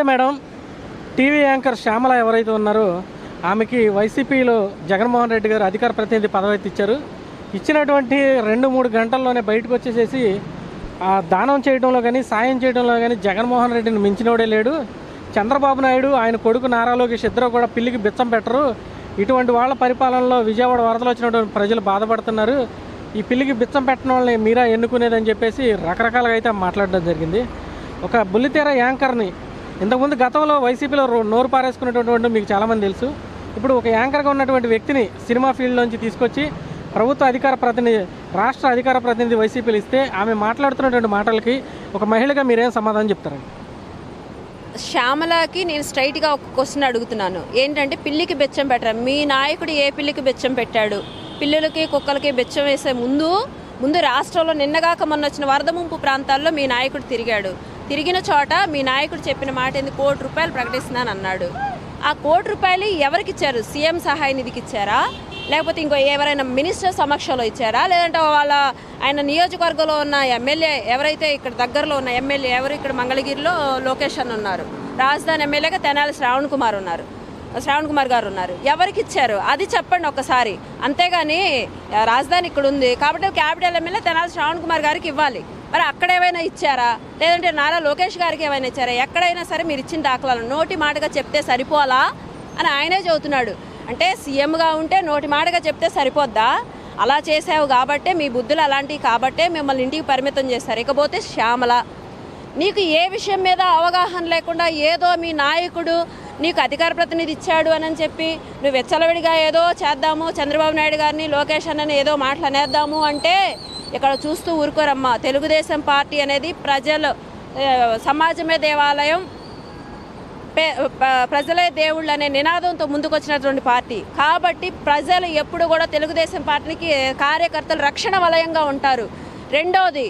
నమస్తే madam. TV anchor Shyamala ఎవరైతే ఉన్నారో ఆమెకి వైసీపీలో జగన్మోహన్ రెడ్డి గారు అధికార ప్రతినిధి పదవి అయితే ఇచ్చారు. ఇచ్చినటువంటి రెండు మూడు గంటల్లోనే బయటకు వచ్చేసేసి ఆ దానం చేయడంలో కానీ సాయం చేయడంలో కానీ జగన్మోహన్ రెడ్డిని మించినోడే లేడు. చంద్రబాబు నాయుడు ఆయన కొడుకు నారా లోకేష్ ఇద్దరు కూడా పిల్లికి బిచ్చం పెట్టరు. ఇటువంటి వాళ్ళ పరిపాలనలో విజయవాడ వరదలు వచ్చినటువంటి ప్రజలు బాధపడుతున్నారు. ఈ పిల్లికి బిచ్చం పెట్టడం వాళ్ళని మీరా ఎన్నుకునేదని చెప్పేసి రకరకాలుగా అయితే మాట్లాడడం జరిగింది. ఒక బుల్లితెర యాంకర్ని ఇంతకుముందు గతంలో వైసీపీలో నోరు పారేసుకున్నటువంటి మీకు చాలామంది తెలుసు. ఇప్పుడు ఒక యాంకర్గా ఉన్నటువంటి వ్యక్తిని సినిమా ఫీల్డ్లోంచి తీసుకొచ్చి ప్రభుత్వ అధికార ప్రతినిధి రాష్ట్ర అధికార ప్రతినిధి వైసీపీలు ఇస్తే ఆమె మాట్లాడుతున్నటువంటి మాటలకి ఒక మహిళగా మీరేం సమాధానం చెప్తారండి? శ్యామలకి నేను స్ట్రైట్గా ఒక క్వశ్చన్ అడుగుతున్నాను. ఏంటంటే పిల్లికి బెచ్చం పెట్టరా? మీ నాయకుడు ఏ పిల్లికి బెచ్చం పెట్టాడు? పిల్లలకి కుక్కలకి బెచ్చం వేసే ముందు ముందు రాష్ట్రంలో నిన్నగాక మొన్న వచ్చిన వరద ముంపు ప్రాంతాల్లో మీ నాయకుడు తిరిగాడు. తిరిగిన చోట మీ నాయకుడు చెప్పిన మాట ఏంది కోటి రూపాయలు ప్రకటిస్తున్నాను అన్నాడు. ఆ కోటి రూపాయలు ఎవరికి ఇచ్చారు? సీఎం సహాయ నిధికి ఇచ్చారా? లేకపోతే ఇంకో ఎవరైనా మినిస్టర్ సమక్షంలో ఇచ్చారా? లేదంటే వాళ్ళ ఆయన నియోజకవర్గంలో ఉన్న ఎమ్మెల్యే ఎవరైతే ఇక్కడ దగ్గరలో ఉన్న ఎమ్మెల్యే ఎవరు? ఇక్కడ మంగళగిరిలో లొకేషన్ ఉన్నారు. రాజధాని ఎమ్మెల్యేగా తెనాలి శ్రావణ్ కుమార్ ఉన్నారు. శ్రావణ్ కుమార్ గారు ఉన్నారు. ఎవరికి ఇచ్చారు? అది చెప్పండి ఒకసారి. అంతేగాని రాజధాని ఇక్కడ ఉంది. కాబట్టి క్యాపిటల్ ఎమ్మెల్యే తెనాలి శ్రావణ్ కుమార్ గారికి ఇవ్వాలి. మరి అక్కడ ఏమైనా ఇచ్చారా? లేదంటే నారా లోకేష్ గారికి ఏమైనా ఇచ్చారా? ఎక్కడైనా సరే మీరు ఇచ్చిన దాఖలాలు నోటి మాటగా చెప్తే సరిపోలా అని ఆయనే చెబుతున్నాడు అంటే సీఎంగా ఉంటే నోటి మాటగా చెప్తే సరిపోద్దా? అలా చేసావు కాబట్టే మీ బుద్ధులు అలాంటివి కాబట్టే మిమ్మల్ని ఇంటికి పరిమితం చేస్తారు ఇకపోతే శ్యామల నీకు ఏ విషయం మీద అవగాహన లేకుండా ఏదో మీ నాయకుడు నీకు అధికార ప్రతినిధి ఇచ్చాడు అని చెప్పి నువ్వు వెచ్చలవిడిగా ఏదో చేద్దాము చంద్రబాబు నాయుడు గారిని లోకేష్ అన్నని ఏదో మాట్లాడేద్దాము అంటే ఇక్కడ చూస్తూ ఊరుకోరమ్మా. తెలుగుదేశం పార్టీ అనేది ప్రజలు సమాజమే దేవాలయం. ప్రజలే దేవుళ్ళు అనే నినాదంతో ముందుకొచ్చినటువంటి పార్టీ. కాబట్టి ప్రజలు ఎప్పుడు కూడా తెలుగుదేశం పార్టీకి కార్యకర్తలు రక్షణ వలయంగా ఉంటారు. రెండోది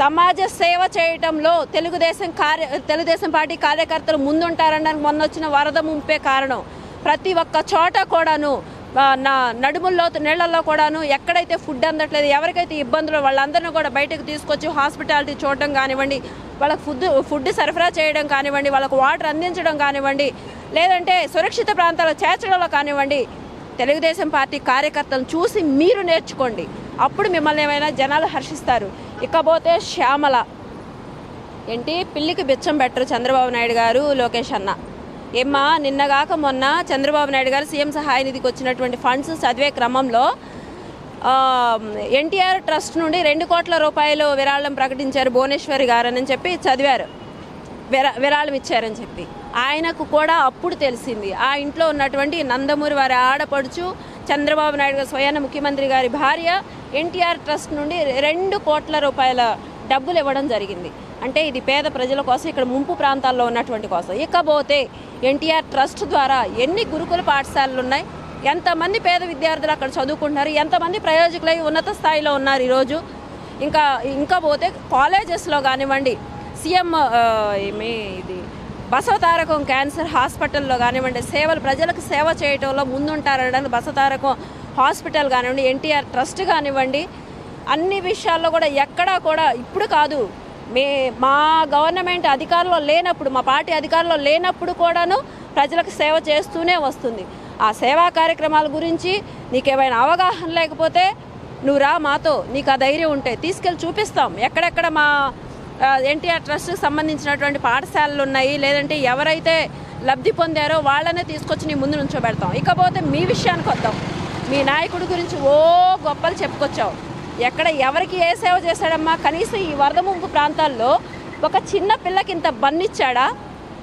సమాజ సేవ చేయటంలో తెలుగుదేశం కార్య తెలుగుదేశం పార్టీ కార్యకర్తలు ముందుంటారనడానికి మొన్న వచ్చిన వరద ముంపే కారణం. ప్రతి ఒక్క చోట కూడాను నా నడుముల్లో నీళ్ళలో కూడాను ఎక్కడైతే ఫుడ్ అందట్లేదు ఎవరికైతే ఇబ్బందులు వాళ్ళందరినీ కూడా బయటకు తీసుకొచ్చి హాస్పిటాలిటీ చూడడం కానివ్వండి వాళ్ళకి ఫుడ్ ఫుడ్ సరఫరా చేయడం కానివ్వండి వాళ్ళకు వాటర్ అందించడం కానివ్వండి లేదంటే సురక్షిత ప్రాంతాల్లో చేర్చడంలో కానివ్వండి తెలుగుదేశం పార్టీ కార్యకర్తలను చూసి మీరు నేర్చుకోండి. అప్పుడు మిమ్మల్ని ఏమైనా జనాలు హర్షిస్తారు. ఇకపోతే శ్యామల. ఏంటి? పిల్లికి బిచ్చం పెట్టరు చంద్రబాబు నాయుడు గారు లోకేష్ అన్న. ఏమ్మా నిన్నగాక మొన్న చంద్రబాబు నాయుడు గారు సీఎం సహాయ నిధికి వచ్చినటువంటి ఫండ్స్ చదివే క్రమంలో ఎన్టీఆర్ ట్రస్ట్ నుండి రెండు కోట్ల రూపాయలు విరాళం ప్రకటించారు భువనేశ్వరి గారని చెప్పి చదివారు. విరా విరాళం ఇచ్చారని చెప్పి. ఆయనకు కూడా అప్పుడు తెలిసింది. ఆ ఇంట్లో ఉన్నటువంటి నందమూరి వారి ఆడపడుచు చంద్రబాబు నాయుడు గారు స్వయాన ముఖ్యమంత్రి గారి భార్య ఎన్టీఆర్ ట్రస్ట్ నుండి రెండు కోట్ల రూపాయల డబ్బులు ఇవ్వడం జరిగింది. అంటే ఇది పేద ప్రజల కోసం ఇక్కడ ముంపు ప్రాంతాల్లో ఉన్నటువంటి కోసం. ఇకపోతే ఎన్టీఆర్ ట్రస్ట్ ద్వారా ఎన్ని గురుకుల పాఠశాలలు ఉన్నాయి ఎంతమంది పేద విద్యార్థులు అక్కడ చదువుకుంటున్నారు ఎంతమంది ప్రయోజకులై ఉన్నత స్థాయిలో ఉన్నారు ఈరోజు. ఇంకా ఇంకా పోతే కాలేజెస్లో కానివ్వండి సీఎం ఏమి ఇది బసవతారకం క్యాన్సర్ హాస్పిటల్లో కానివ్వండి సేవలు ప్రజలకు సేవ చేయటంలో ముందుంటారనడానికి బసవతారకం హాస్పిటల్ కానివ్వండి ఎన్టీఆర్ ట్రస్ట్ కానివ్వండి అన్ని విషయాల్లో కూడా ఎక్కడా కూడా ఇప్పుడు కాదు. మే మా గవర్నమెంట్ అధికారంలో లేనప్పుడు మా పార్టీ అధికారంలో లేనప్పుడు కూడాను ప్రజలకు సేవ చేస్తూనే వస్తుంది. ఆ సేవా కార్యక్రమాల గురించి నీకేమైనా అవగాహన లేకపోతే నువ్వు రా మాతో నీకు ఆ ధైర్యం ఉంటే తీసుకెళ్ళి చూపిస్తాం. ఎక్కడెక్కడ మా ఎన్టీఆర్ ట్రస్ట్కి సంబంధించినటువంటి పాఠశాలలు ఉన్నాయి లేదంటే ఎవరైతే లబ్ధి పొందారో వాళ్ళనే తీసుకొచ్చి నీ ముందు నుంచోబెడతాం. ఇకపోతే మీ విషయానికి వద్దాం. మీ నాయకుడి గురించి ఓ గొప్పలు చెప్పుకొచ్చావు. ఎక్కడ ఎవరికి ఏ సేవ చేశాడమ్మా? కనీసం ఈ వరద ముంపు ప్రాంతాల్లో ఒక చిన్న పిల్లకి ఇంత బన్నిచ్చాడా?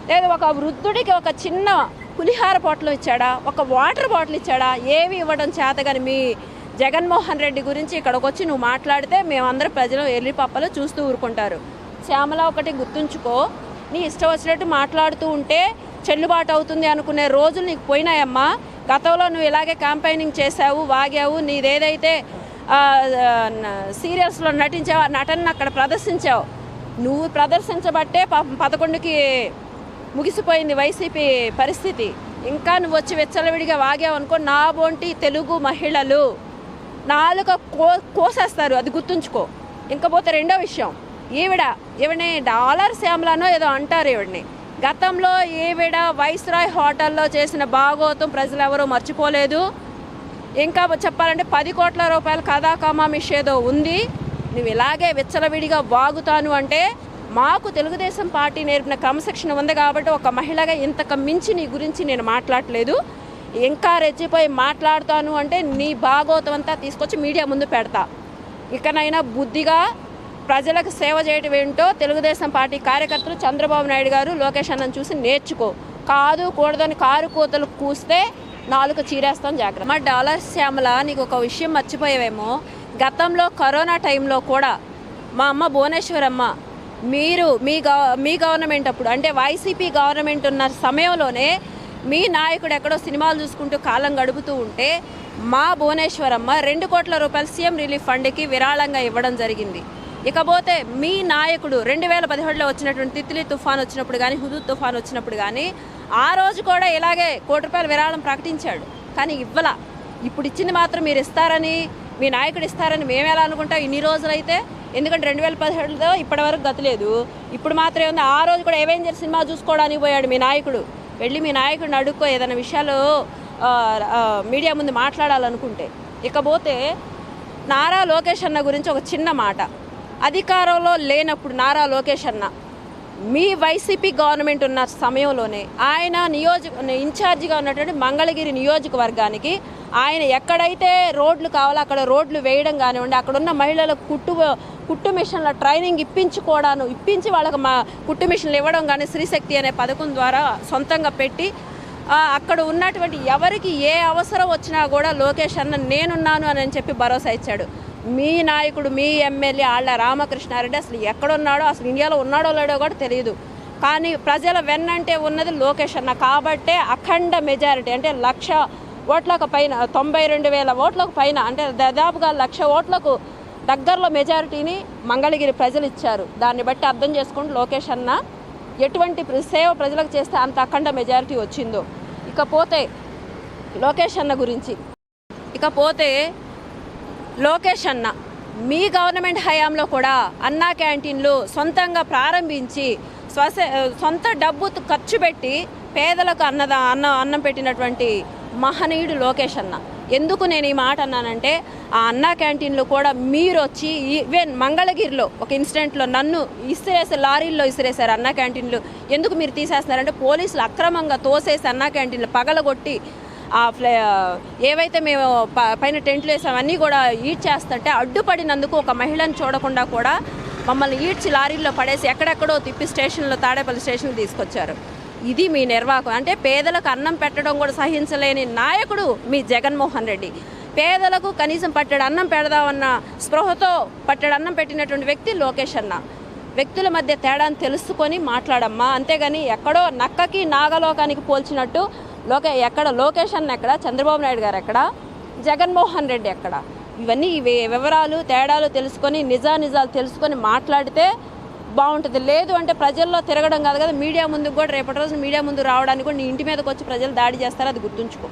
లేదా ఒక వృద్ధుడికి ఒక చిన్న పులిహార బాటిల్ ఇచ్చాడా? ఒక వాటర్ బాటిల్ ఇచ్చాడా? ఏవి ఇవ్వడం చేతగాని మీ జగన్మోహన్ రెడ్డి గురించి ఇక్కడికి వచ్చి నువ్వు మాట్లాడితే మేమందరం ప్రజలు ఎల్లి పప్పలు చూస్తూ ఊరుకుంటారు. శ్యామల ఒకటి గుర్తుంచుకో. నీ ఇష్టం వచ్చినట్టు మాట్లాడుతూ ఉంటే చెల్లుబాటు అవుతుంది అనుకునే రోజులు నీకు పోయినాయమ్మా. గతంలో నువ్వు ఇలాగే క్యాంపెయినింగ్ చేసావు వాగావు. నీదేదైతే సీరియల్స్లో నటించావు ఆ నటనను అక్కడ ప్రదర్శించావు. నువ్వు ప్రదర్శించబట్టే పదకొండుకి ముగిసిపోయింది వైసీపీ పరిస్థితి. ఇంకా నువ్వు వచ్చి వెచ్చలవిడిగా వాగావు అనుకో నా బోంటి తెలుగు మహిళలు నాలుక కో కోసేస్తారు అది గుర్తుంచుకో. ఇంకపోతే రెండో విషయం ఈవిడ ఈవిడని డాలర్ శ్యామలానో ఏదో అంటారు ఈవిడని. గతంలో ఈవిడ వైస్రాయ్ హోటల్లో చేసిన భాగోతం ప్రజలు ఎవరూ మర్చిపోలేదు. ఇంకా చెప్పాలంటే పది కోట్ల రూపాయల కథా మిషేదో ఏదో ఉంది. నువ్వు ఇలాగే విచ్చలవిడిగా వాగుతాను అంటే మాకు తెలుగుదేశం పార్టీ నేర్పిన క్రమశిక్షణ ఉంది కాబట్టి ఒక మహిళగా ఇంతకు మించి నీ గురించి నేను మాట్లాడలేదు. ఇంకా రెచ్చిపోయి మాట్లాడతాను అంటే నీ భాగోతం అంతా తీసుకొచ్చి మీడియా ముందు పెడతా. ఇకనైనా బుద్ధిగా ప్రజలకు సేవ చేయటం ఏంటో తెలుగుదేశం పార్టీ కార్యకర్తలు చంద్రబాబు నాయుడు గారు లోకేష్ అన్నను చూసి నేర్చుకో. కాదు కూడదని కారు కూతలు కూస్తే నాలుగు చీరేస్తాం జాగ్రత్త. మా డాలర్ శ్యామల నీకు ఒక విషయం మర్చిపోయావేమో. గతంలో కరోనా టైంలో కూడా మా అమ్మ భువనేశ్వరమ్మ మీరు మీ గవ మీ గవర్నమెంట్ అప్పుడు అంటే వైసీపీ గవర్నమెంట్ ఉన్న సమయంలోనే మీ నాయకుడు ఎక్కడో సినిమాలు చూసుకుంటూ కాలం గడుపుతూ ఉంటే మా భువనేశ్వరమ్మ రెండు కోట్ల రూపాయలు సీఎం రిలీఫ్ ఫండ్కి విరాళంగా ఇవ్వడం జరిగింది. ఇకపోతే మీ నాయకుడు రెండు వేల పదిహేడులో వచ్చినటువంటి తిత్లీ తుఫాన్ వచ్చినప్పుడు కానీ హుదూ తుఫాన్ వచ్చినప్పుడు కానీ ఆ రోజు కూడా ఇలాగే కోటి రూపాయల విరాళం ప్రకటించాడు. కానీ ఇవ్వలా. ఇప్పుడు ఇచ్చింది మాత్రం మీరు ఇస్తారని మీ నాయకుడు ఇస్తారని మేము ఎలా అనుకుంటాం? ఇన్ని రోజులైతే ఎందుకంటే రెండు వేల పదిహేడులో ఇప్పటివరకు గతలేదు. ఇప్పుడు మాత్రమే ఉంది. ఆ రోజు కూడా ఎవెంజర్ సినిమా చూసుకోవడానికి పోయాడు మీ నాయకుడు. వెళ్ళి మీ నాయకుడిని అడుక్కో ఏదైనా విషయాలు మీడియా ముందు మాట్లాడాలనుకుంటే. ఇకపోతే నారా లోకేష్ అన్న గురించి ఒక చిన్న మాట. అధికారంలో లేనప్పుడు నారా లోకేష్ అన్న మీ వైసీపీ గవర్నమెంట్ ఉన్న సమయంలోనే ఆయన నియోజక ఇన్ఛార్జిగా ఉన్నటువంటి మంగళగిరి నియోజకవర్గానికి ఆయన ఎక్కడైతే రోడ్లు కావాలో అక్కడ రోడ్లు వేయడం కానివ్వండి అక్కడ ఉన్న మహిళలకు కుట్టు కుట్టు మిషన్ల ట్రైనింగ్ ఇప్పించుకోవడాను ఇప్పించి వాళ్ళకి మా కుట్టు మిషన్లు ఇవ్వడం కానీ శ్రీశక్తి అనే పథకం ద్వారా సొంతంగా పెట్టి అక్కడ ఉన్నటువంటి ఎవరికి ఏ అవసరం వచ్చినా కూడా లోకేష్ అన్న నేనున్నాను అని చెప్పి భరోసా ఇచ్చాడు. మీ నాయకుడు మీ ఎమ్మెల్యే ఆళ్ళ రామకృష్ణారెడ్డి అసలు ఎక్కడున్నాడో అసలు ఇండియాలో ఉన్నాడో లేడో కూడా తెలియదు. కానీ ప్రజల వెన్నంటే ఉన్నది లోకేష్ అన్న. కాబట్టే అఖండ మెజారిటీ అంటే లక్ష ఓట్లకు పైన తొంభై రెండు వేల ఓట్లకు పైన అంటే దాదాపుగా లక్ష ఓట్లకు దగ్గరలో మెజారిటీని మంగళగిరి ప్రజలు ఇచ్చారు. దాన్ని బట్టి అర్థం చేసుకుంటూ లోకేష్ అన్న ఎటువంటి సేవ ప్రజలకు చేస్తే అంత అఖండ మెజారిటీ వచ్చిందో. ఇకపోతే లోకేష్ అన్న గురించి. ఇకపోతే లోకేష్ అన్న మీ గవర్నమెంట్ హయాంలో కూడా అన్నా క్యాంటీన్లు సొంతంగా ప్రారంభించి స్వస సొంత డబ్బు ఖర్చు పెట్టి పేదలకు అన్నద అన్న అన్నం పెట్టినటువంటి మహనీయుడు లోకేష్ అన్న. ఎందుకు నేను ఈ మాట అన్నానంటే ఆ అన్నా క్యాంటీన్లో కూడా మీరు వచ్చి ఈవెన్ మంగళగిరిలో ఒక ఇన్సిడెంట్లో నన్ను ఇసిరేసే లారీల్లో ఇసిరేశారు అన్నా క్యాంటీన్లు. ఎందుకు మీరు తీసేస్తున్నారంటే పోలీసులు అక్రమంగా తోసేసి అన్నా క్యాంటీన్లు పగలగొట్టి ఆ ఫ్లే ఏవైతే మేము ప- పైన టెంట్లు వేసాం అన్నీ కూడా ఈడ్ చేస్తుంటే అడ్డుపడినందుకు ఒక మహిళను చూడకుండా కూడా మమ్మల్ని ఈడ్చి లారీల్లో పడేసి ఎక్కడెక్కడో తిప్పి స్టేషన్లో తాడేపల్లి స్టేషన్కి తీసుకొచ్చారు. ఇది మీ నిర్వాహకం. అంటే పేదలకు అన్నం పెట్టడం కూడా సహించలేని నాయకుడు మీ జగన్మోహన్ రెడ్డి. పేదలకు కనీసం పట్టెడు అన్నం పెడదామన్న స్పృహతో పట్టెడు అన్నం పెట్టినటువంటి వ్యక్తి లోకేష్ అన్న. వ్యక్తుల మధ్య తేడాను తెలుసుకొని మాట్లాడమ్మా. అంతేగాని ఎక్కడో నక్కకి నాగలోకానికి పోల్చినట్టు లోకే ఎక్కడ? లొకేషన్ ఎక్కడ? చంద్రబాబు నాయుడు గారు ఎక్కడ? జగన్మోహన్ రెడ్డి ఎక్కడ? ఇవన్నీ ఇవి వివరాలు తేడాలు తెలుసుకొని నిజానిజాలు తెలుసుకొని మాట్లాడితే బాగుంటుంది. లేదు అంటే ప్రజల్లో తిరగడం కాదు కదా మీడియా ముందుకు కూడా రేపటి రోజు మీడియా ముందు రావడానికి కూడా నీ ఇంటి మీదకి వచ్చి ప్రజలు దాడి చేస్తారు అది గుర్తుంచుకో.